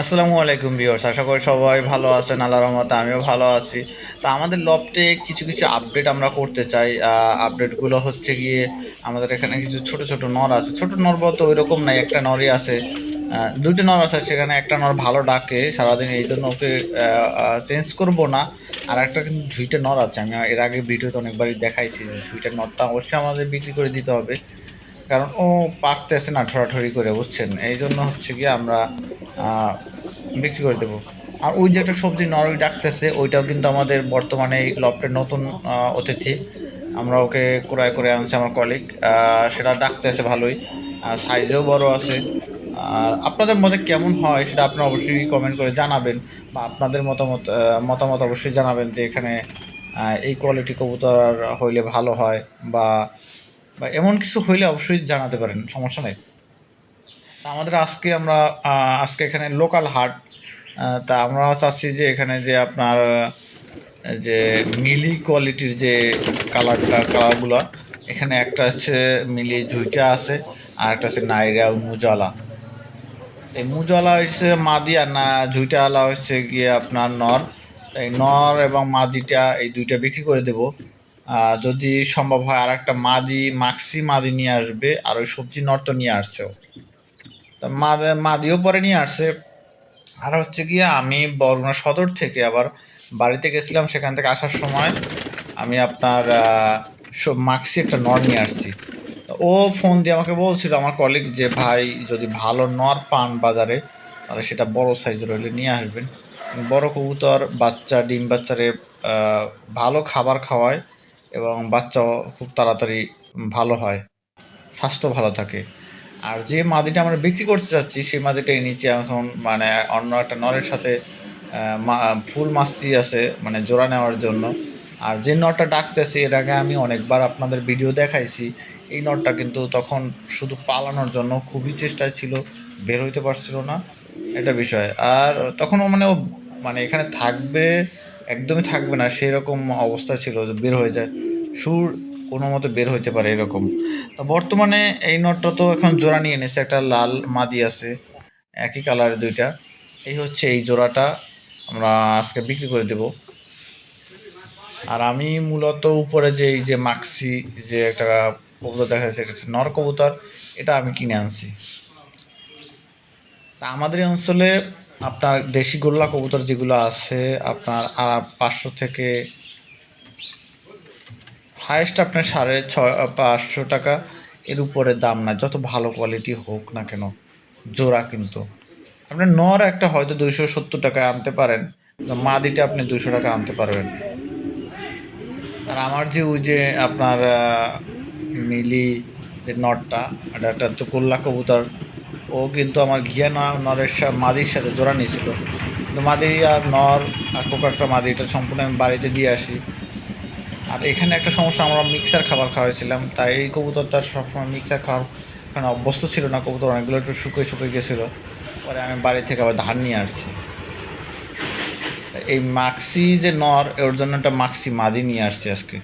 আসসালামু আলাইকুম ভিউয়ার্স, আশা করি সবাই ভালো আছেন আল্লাহ রহমতে আমিও ভালো আছি। তো আমাদের লফটে কিছু কিছু আপডেট আমরা করতে চাই। আপডেটগুলো হচ্ছে গিয়ে আমাদের এখানে কিছু ছোট ছোট নর আছে। ছোট নর বলতে ওই রকম নাই, একটা নরই আছে। দুইটা নর আছে, সেখানে একটা নর ভালো ডাকে, সারাদিন এই জন্য ওকে চেঞ্জ করব না। আর একটা কিন্তু ঝুইটা নর আছে, আমি এর আগে ভিডিওতে অনেকবারই দেখাইছি ঝুইটা নরটা অবশ্যই আমাদের বিক্রি করে দিতে হবে। কারণ ও পারতেছে না ঠোরাঠরি করে, বুঝছেন? এই জন্য হচ্ছে গিয়ে আমরা বিক্রি করে দেবো। আর ওই যে একটা সবজি নরই ডাকতেছে, ওইটাও কিন্তু আমাদের বর্তমানে এই লফটের নতুন অতিথি। আমরা ওকে ক্রয় করে আনছি আমার কলিগ সেটা ডাকতেছে ভালোই সাইজেও বড় আছে। আর আপনাদের মতে কেমন হয় সেটা আপনারা অবশ্যই কমেন্ট করে জানাবেন, বা আপনাদের মতামত মতামত অবশ্যই জানাবেন যে এখানে এই কোয়ালিটি কবুতর হইলে ভালো হয়, বা বা এমন কিছু হইলে অবশ্যই জানাতে পারেন, সমস্যা নেই। আমাদের আজকে আমরা আজকে এখানে লোকাল হাট তা আমরা চাচ্ছি যে এখানে যে আপনার, যে মিলি কোয়ালিটির যে কালারটা কালারগুলো এখানে একটা হচ্ছে মিলি ঝুইটা আছে আর একটা আছে নাইরা মুজালা। এই মুজালা হচ্ছে মাদি আর না ঝুইটাওয়ালা হচ্ছে গিয়ে আপনার নর। এই নর এবং মাদিটা, এই দুইটা বিক্রি করে দেব। যদি সম্ভব হয় আর একটা মাদি মাক্সি মাদি নিয়ে আসবে আর ওই সবজি নর তো নিয়ে আসছেও। তা মাদ- মাদিও পরে নিয়ে আসছে আর হচ্ছে গিয়ে আমি বরগুনা সদর থেকে আবার বাড়িতে গেছিলাম, সেখান থেকে আসার সময় আমি আপনার মাক্সি একটা নর নিয়ে আসছি। ও ফোন দিয়ে আমাকে বলছিল, আমার কলিগ যে, ভাই, যদি ভালো নর পান বাজারে, তাহলে সেটা বড় সাইজের হলে নিয়ে আসবেন। বড় কবুতর, বাচ্চা, ডিম বাচ্চারে ভালো খাবার খাওয়ায় এবং বাচ্চাও খুব তাড়াতাড়ি ভালো হয়, স্বাস্থ্য ভালো থাকে। আর যে মাদিটা আমরা বিক্রি করতে চাচ্ছি, সেই মাদিটাই নিচে এখন মানে অন্য একটা নরের সাথে ফুল মাস্তি আছে মানে জোড়া নেওয়ার জন্য। আর যে নটটা ডাকতেছে, এর আগে আমি অনেকবার আপনাদের ভিডিও দেখাইছি। এই নটটা কিন্তু তখন শুধু পালানোর জন্য খুবই চেষ্টায় ছিল, বের হইতে পারছিল না। এটা বিষয়। আর তখনও মানে ও মানে এখানে থাকবে, একদমই থাকবে না সেই রকম অবস্থা ছিল বের হয়ে যায়। সুর কোনো মতে বের হইতে পারে এরকম। তো বর্তমানে এই নটটা তো এখন জোড়া নিয়ে এনেছে, একটা লাল মাদি আছে, একই কালারের দুইটা। এই হচ্ছে এই জোড়াটা, আমরা আজকে বিক্রি করে দেব। আর আমি মূলত উপরে যে এই যে মাক্সি, যে একটা কবুতর দেখা যাচ্ছে এটা হচ্ছে নর কবুতর, এটা আমি কিনে আনছি। তা আমাদের এই অঞ্চলে আপনার দেশি গোল্লা কবুতর যেগুলো আছে, আপনার আর পাঁচশো থেকে হায়েস্ট আপনার সাড়ে ছয় পাঁচশো টাকা, এর উপরে দাম না, যত ভালো কোয়ালিটি হোক না কেন, জোড়া কিন্তু। আপনার নর একটা হয়তো দুইশো সত্তর টাকায় আনতে পারেন মাদিটা আপনি দুশো টাকা আনতে পারবেন। আর আমার যে ওই যে আপনার মিলি যে নটটা এটা একটা তো গোল্লা কবুতর, ও কিন্তু আমার ঘিয়া নরের মাদির সাথে জোড়া নিয়েছিল। কিন্তু মাদি আর নর আর কোকা একটা মাদি, এটা সম্পূর্ণ আমি বাড়িতে দিয়ে আসি। আর এখানে একটা সমস্যা, আমরা মিক্সার খাবার খাওয়াইছিলাম। তাই এই কবুতরটা সবসময় মিক্সার খাওয়ার কারণ অভ্যস্ত ছিল না কবুতর, অনেকগুলো একটু শুকিয়ে শুকিয়ে গেছিল। পরে আমি বাড়ি থেকে আবার ধান নিয়ে আসছি। এই মাক্সি যে নর ওর জন্য একটা মাক্সি মাদি নিয়ে আসছি আজকে।